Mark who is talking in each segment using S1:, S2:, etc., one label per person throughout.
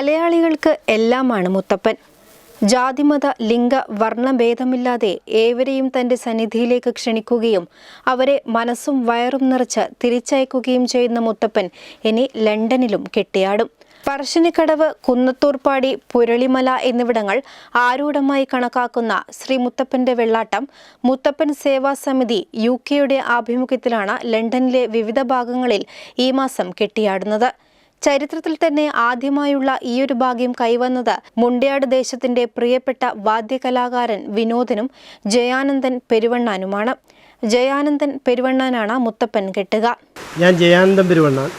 S1: മലയാളികൾക്ക് എല്ലാമാണ് മുത്തപ്പൻ. ജാതിമത ലിംഗ വർണഭേദമില്ലാതെ ഏവരെയും തന്റെ സന്നിധിയിലേക്ക് ക്ഷണിക്കുകയും അവരെ മനസ്സും വയറും നിറച്ച് തിരിച്ചയക്കുകയും ചെയ്യുന്ന മുത്തപ്പൻ ഇനി ലണ്ടനിലും കെട്ടിയാടും. പറശ്ശിനിക്കടവ് കുന്നത്തൂർപ്പാടി പുരളിമല എന്നിവിടങ്ങൾ ആരൂഢമായി കണക്കാക്കുന്ന ശ്രീ മുത്തപ്പന്റെ വെള്ളാട്ടം മുത്തപ്പൻ സേവാ സമിതി യു കെയുടെ ആഭിമുഖ്യത്തിലാണ് ലണ്ടനിലെ വിവിധ ഭാഗങ്ങളിൽ ഈ മാസം കെട്ടിയാടുന്നത്. ചരിത്രത്തിൽ തന്നെ ആദ്യമായുള്ള ഒരു ഭാഗ്യം കൈവന്നത് മുണ്ടയാട് ദേശത്തിന്റെ പ്രിയപ്പെട്ട വാദ്യകലാകാരൻ വിനോദനും ജയാനന്ദൻ പെരുവണ്ണാനുമാണ്. ജയാനന്ദൻ പെരുവണ്ണാനാണ് മുത്തപ്പൻ കെട്ടുക.
S2: ഞാൻ ജയാനന്ദൻ പെരുവണ്ണാൻ.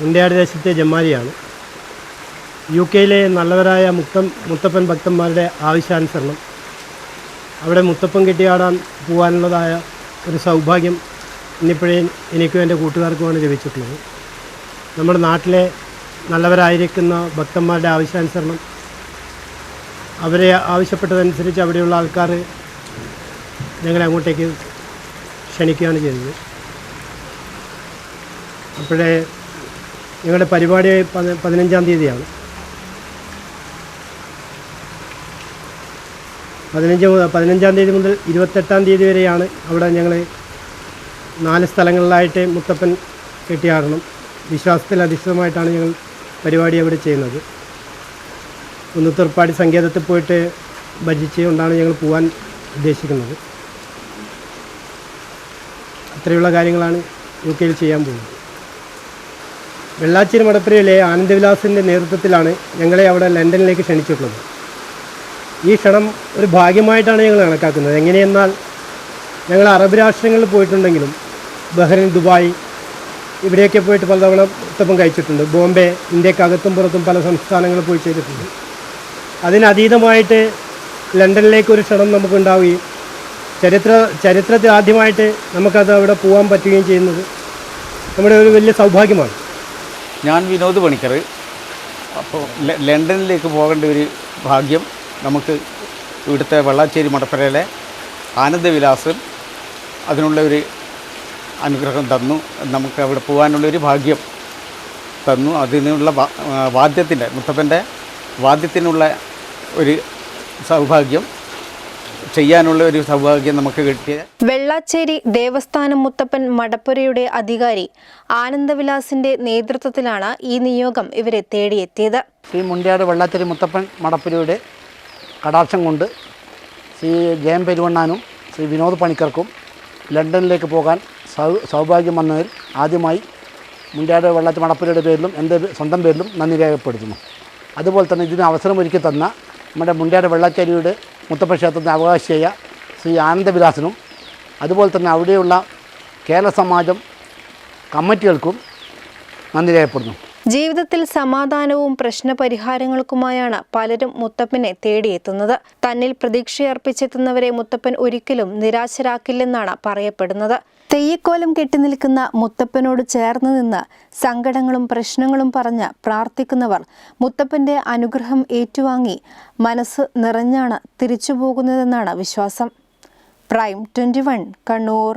S2: മുണ്ടയാട് ദേശത്തെ ജമ്മാലിയാണ് യു കെയിലെ നല്ലവരായ മുത്തം മുത്തപ്പൻ ഭക്തന്മാരുടെ ആവശ്യാനുസരണം. അവിടെ മുത്തപ്പൻ കെട്ടിയാടാൻ പോകാനുള്ളതായ ഒരു സൗഭാഗ്യം ഇന്നിപ്പോഴേ എനിക്കും എന്റെ കൂട്ടുകാർക്കുമാണ് ലഭിച്ചിട്ടുള്ളത്. നമ്മുടെ നാട്ടിലെ നല്ലവരായിരിക്കുന്ന ഭക്തന്മാരുടെ ആവശ്യാനുസരണം അവരെ ആവശ്യപ്പെട്ടതനുസരിച്ച് അവിടെയുള്ള ആൾക്കാർ ഞങ്ങളെ അങ്ങോട്ടേക്ക് ക്ഷണിക്കുകയാണ് ചെയ്തത്. അപ്പോഴേ ഞങ്ങളുടെ പരിപാടി പതി- പതിനഞ്ചാം തീയതിയാണ്. പതിനഞ്ച് പതിനഞ്ചാം തീയതി മുതൽ ഇരുപത്തെട്ടാം തീയതി വരെയാണ് അവിടെ ഞങ്ങൾ നാല് സ്ഥലങ്ങളിലായിട്ട് മുത്തപ്പൻ കെട്ടിയാടണം. വിശ്വാസത്തിൽ അധിഷ്ഠിതമായിട്ടാണ് ഞങ്ങൾ പരിപാടി അവിടെ ചെയ്യുന്നത്. ഒന്ന് തീർപ്പാടി സങ്കേതത്തിൽ പോയിട്ട് ഭജിച്ച് കൊണ്ടാണ് ഞങ്ങൾ പോകാൻ ഉദ്ദേശിക്കുന്നത്. അത്രയുള്ള കാര്യങ്ങളാണ് യു കെയിൽ ചെയ്യാൻ പോകുന്നത്. വെള്ളാച്ചേരി മടപ്പുരയിലെ ആനന്ദവിലാസിന്റെ നേതൃത്വത്തിലാണ് ഞങ്ങളെ അവിടെ ലണ്ടനിലേക്ക് ക്ഷണിച്ചിട്ടുള്ളത്. ഈ ക്ഷണം ഒരു ഭാഗ്യമായിട്ടാണ് ഞങ്ങൾ കണക്കാക്കുന്നത്. എങ്ങനെയെന്നാൽ ഞങ്ങൾ അറബ് രാഷ്ട്രങ്ങളിൽ പോയിട്ടുണ്ടെങ്കിലും ബഹ്റിൻ ദുബായ് ഇവിടെയൊക്കെ പോയിട്ട് പലതവണ ഉത്തപ്പം കഴിച്ചിട്ടുണ്ട്. ബോംബെ ഇന്ത്യക്കകത്തും പുറത്തും പല സംസ്ഥാനങ്ങളിൽ പോയി ചെയ്തിട്ടുണ്ട്. അതിനതീതമായിട്ട് ലണ്ടനിലേക്ക് ഒരു ക്ഷണം നമുക്കുണ്ടാവുകയും ചരിത്ര ചരിത്രത്തിൽ ആദ്യമായിട്ട് നമുക്കത് അവിടെ പോകാൻ പറ്റുകയും ചെയ്യുന്നത് നമ്മുടെ ഒരു വലിയ സൗഭാഗ്യമാണ്.
S3: ഞാൻ വിനോദ് പണിക്കർ. അപ്പോൾ ലണ്ടനിലേക്ക് പോകേണ്ട ഒരു ഭാഗ്യം നമുക്ക് ഇവിടുത്തെ വെള്ളാച്ചേരി മടപ്പരയിലെ ആനന്ദവിലാസം അതിനുള്ള ഒരു അനുഗ്രഹം തന്നു. നമുക്ക് അവിടെ പോകാനുള്ളൊരു ഭാഗ്യം തന്നു. അതിനുള്ള വാദ്യത്തിന്റെ മുത്തപ്പന്റെ വാദ്യത്തിനുള്ള ഒരു സൗഭാഗ്യം ചെയ്യാനുള്ള ഒരു സൗഭാഗ്യം നമുക്ക് കിട്ടിയ
S1: വെള്ളാച്ചേരി ദേവസ്ഥാനം മുത്തപ്പൻ മടപ്പുരയുടെ അധികാരി ആനന്ദവിലാസിന്റെ നേതൃത്വത്തിലാണ് ഈ നിയോഗം ഇവരെ തേടിയെത്തിയത്.
S4: ശ്രീ മുണ്ടിയാട് വെള്ളാച്ചേരി മുത്തപ്പൻ മടപ്പുരയുടെ കടാക്ഷം കൊണ്ട് ശ്രീ ജയം പെരുവണ്ണാനും ശ്രീ വിനോദ് പണിക്കർക്കും ലണ്ടനിലേക്ക് പോകാൻ സൗഭാഗ്യം വന്നതിൽ ആദ്യമായി മുണ്ടാട് വെള്ളാറ്റ് മണപ്പുരയുടെ പേരിലും എന്റെ സ്വന്തം പേരിലും നന്ദി രേഖപ്പെടുത്തുന്നു. അതുപോലെ തന്നെ ഇതിന് അവസരമൊരുക്കി തന്ന നമ്മുടെ മുണ്ടാട് വെള്ളാച്ചേരിയുടെ മുത്തപ്പ ക്ഷേത്രത്തിന്റെ അവകാശിയായ ശ്രീ ആനന്ദവിലാസനും അതുപോലെ തന്നെ അവിടെയുള്ള കേരള സമാജം കമ്മിറ്റികൾക്കും നന്ദി രേഖപ്പെടുന്നു
S1: ജീവിതത്തിൽ സമാധാനവും പ്രശ്നപരിഹാരങ്ങൾക്കുമായാണ് പലരും മുത്തപ്പനെ തേടിയെത്തുന്നത്. തന്നിൽ പ്രതീക്ഷയർപ്പിച്ചെത്തുന്നവരെ മുത്തപ്പൻ ഒരിക്കലും നിരാശരാക്കില്ലെന്നാണ് പറയപ്പെടുന്നത്. തെയ്യക്കോലം കെട്ടിനിൽക്കുന്ന മുത്തപ്പനോട് ചേർന്ന് നിന്ന് സങ്കടങ്ങളും പ്രശ്നങ്ങളും പറഞ്ഞ് പ്രാർത്ഥിക്കുന്നവർ മുത്തപ്പന്റെ അനുഗ്രഹം ഏറ്റുവാങ്ങി മനസ്സ് നിറഞ്ഞാണ് തിരിച്ചുപോകുന്നതെന്നാണ് വിശ്വാസം. Prime twenty Kannur.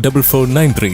S5: double four nine three